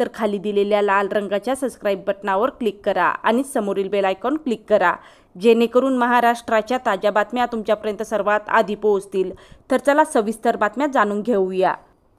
तर खाली दिलेल्या लाल रंगाच्या सबस्क्राईब बटनावर क्लिक करा आणि समोरील बेल आयकॉन क्लिक करा. जेणेकरून महाराष्ट्राच्या ताज्या बातम्या तुमच्यापर्यंत सर्वात आधी पोहोचतील. तर चला सविस्तर बातम्या जाणून घेऊया.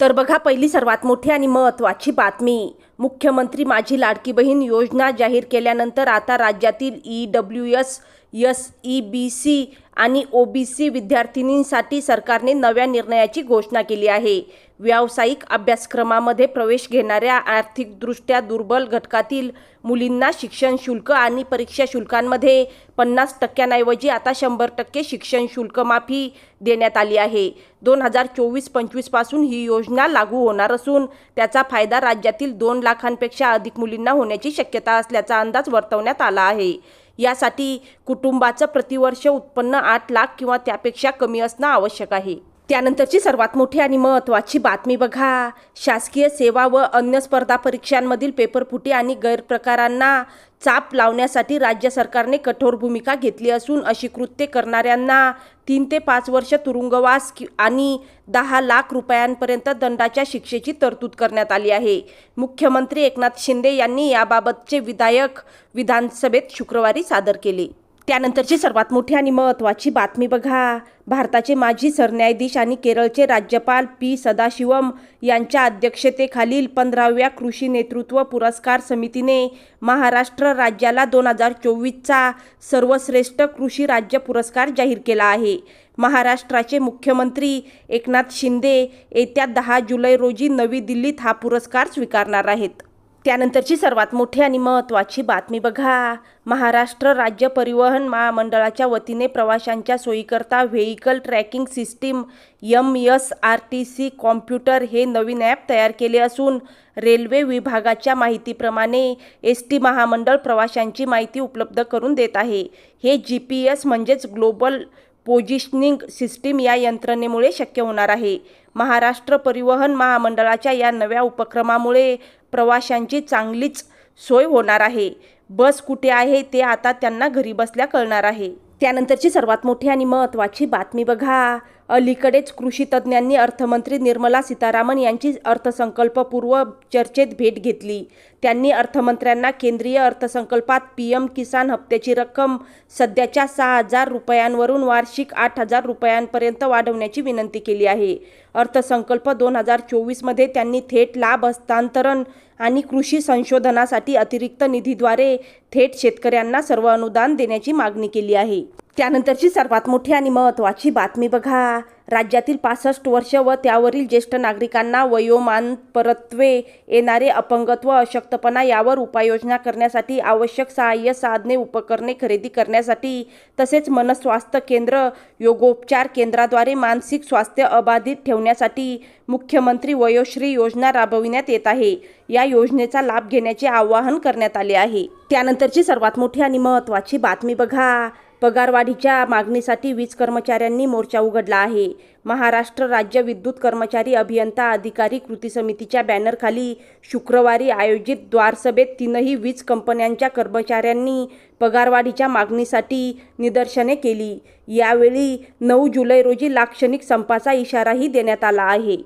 तर बघा पहिली सर्वात मोठी आणि महत्त्वाची बातमी. मुख्यमंत्री माझी लाडकी बहीण योजना जाहीर केल्यानंतर आता राज्यातील E W S S E B C आणि ओ बी सी विद्यार्थिनींसाठी सरकारने नव्या निर्णयाची घोषणा केली आहे. व्यावसायिक अभ्यासक्रमामध्ये प्रवेश घेणाऱ्या आर्थिकदृष्ट्या दुर्बल घटकातील मुलींना शिक्षण शुल्क आणि परीक्षा शुल्कांमध्ये पन्नास टक्क्यांऐवजी आता शंभर टक्के शिक्षण शुल्क माफी देण्यात आली आहे. दोन हजार चोवीस पंचवीसपासून ही योजना लागू होणार असून त्याचा फायदा राज्यातील दोन लाखांपेक्षा अधिक मुलींना होण्याची शक्यता असल्याचा अंदाज वर्तवण्यात आला आहे. यासाठी कुटुंबाचं प्रतिवर्ष उत्पन्न आठ लाख किंवा त्यापेक्षा कमी असणं आवश्यक आहे. त्यानंतरची सर्वात मोठी आणि महत्त्वाची बातमी बघा. शासकीय सेवा व अन्य स्पर्धा परीक्षांमधील पेपरफुटी आणि गैरप्रकारांना चाप लावण्यासाठी राज्य सरकारने कठोर भूमिका घेतली असून अशी कृत्ये करणाऱ्यांना तीन ते पाच वर्ष तुरुंगवास कि- आणि दहा लाख रुपयांपर्यंत दंडाच्या शिक्षेची तरतूद करण्यात आली आहे. मुख्यमंत्री एकनाथ शिंदे यांनी याबाबतचे विधायक विधानसभेत शुक्रवारी सादर केले. त्यानंतरची सर्वात मोठी आणि महत्त्वाची बातमी बघा. भारताचे माजी सरन्यायाधीश आणि केरळचे राज्यपाल पी सदाशिवम यांच्या अध्यक्षतेखालील पंधराव्या कृषी नेतृत्व पुरस्कार समितीने महाराष्ट्र राज्याला दोन हजार चोवीसचा सर्वश्रेष्ठ कृषी राज्य पुरस्कार जाहीर केला आहे. महाराष्ट्राचे मुख्यमंत्री एकनाथ शिंदे येत्या दहा जुलै रोजी नवी दिल्लीत हा पुरस्कार स्वीकारणार आहेत. त्यानंतरची सर्वात मोठी आणि महत्त्वाची बातमी बघा. महाराष्ट्र राज्य परिवहन महामंडळाच्या वतीने प्रवाशांच्या सोयीकरता vehicle tracking system M S R T C computer हे नवीन ॲप तयार केले असून रेल्वे विभागाच्या माहितीप्रमाणे एस टी महामंडळ प्रवाशांची माहिती उपलब्ध करून देत आहे. हे जी पी एस म्हणजेच ग्लोबल पोजिशनिंग सिस्टीम या यंत्रणेमुळे शक्य होणार आहे. महाराष्ट्र परिवहन महामंडळाच्या या नव्या उपक्रमामुळे प्रवाशांची चांगलीच सोय होणार आहे. बस कुठे आहे ते आता त्यांना घरी बसल्या कळणार आहे. त्यानंतरची सर्वात मोठी आणि महत्त्वाची बातमी बघा. अलीकडेच कृषी तज्ज्ञांनी अर्थमंत्री निर्मला सीतारामन यांची अर्थसंकल्पपूर्व चर्चेत भेट घेतली. त्यांनी अर्थमंत्र्यांना केंद्रीय अर्थसंकल्पात पी एम किसान हप्त्याची रक्कम सध्याच्या सहा हजार रुपयांवरून वार्षिक आठ हजार रुपयांपर्यंत वाढवण्याची विनंती केली आहे. अर्थसंकल्प दोन हजार चोवीसमध्ये त्यांनी थेट लाभ हस्तांतरण आणि कृषी संशोधनासाठी अतिरिक्त निधीद्वारे थेट शेतकऱ्यांना सर्व अनुदान देण्याची मागणी केली आहे. त्यानंतरची सर्वात मोठी आणि महत्त्वाची बातमी बघा. राज्यातील पासष्ट वर्ष व त्यावरील ज्येष्ठ नागरिकांना वयोमान परत्वे येणारे अपंगत्व अशक्तपणा यावर उपाययोजना करण्यासाठी आवश्यक सहाय्य साधने उपकरणे खरेदी करण्यासाठी तसेच मनस्वास्थ्य केंद्र योगोपचार केंद्राद्वारे मानसिक स्वास्थ्य अबाधित ठेवण्यासाठी मुख्यमंत्री वयोश्री योजना राबविण्यात येत आहे. या योजनेचा लाभ घेण्याचे आवाहन करण्यात आले आहे. त्यानंतरची सर्वात मोठी आणि महत्त्वाची बातमी बघा. पगारवाढीच्या मागणीसाठी वीज कर्मचाऱ्यांनी मोर्चा उघडला आहे. महाराष्ट्र राज्य विद्युत कर्मचारी अभियंता अधिकारी कृती समितीच्या बॅनरखाली शुक्रवारी आयोजित द्वारसभेत तीनही वीज कंपन्यांच्या कर्मचाऱ्यांनी पगारवाढीच्या मागणीसाठी निदर्शने केली. यावेळी नऊ जुलै रोजी लाक्षणिक संपाचा इशाराही देण्यात आला आहे.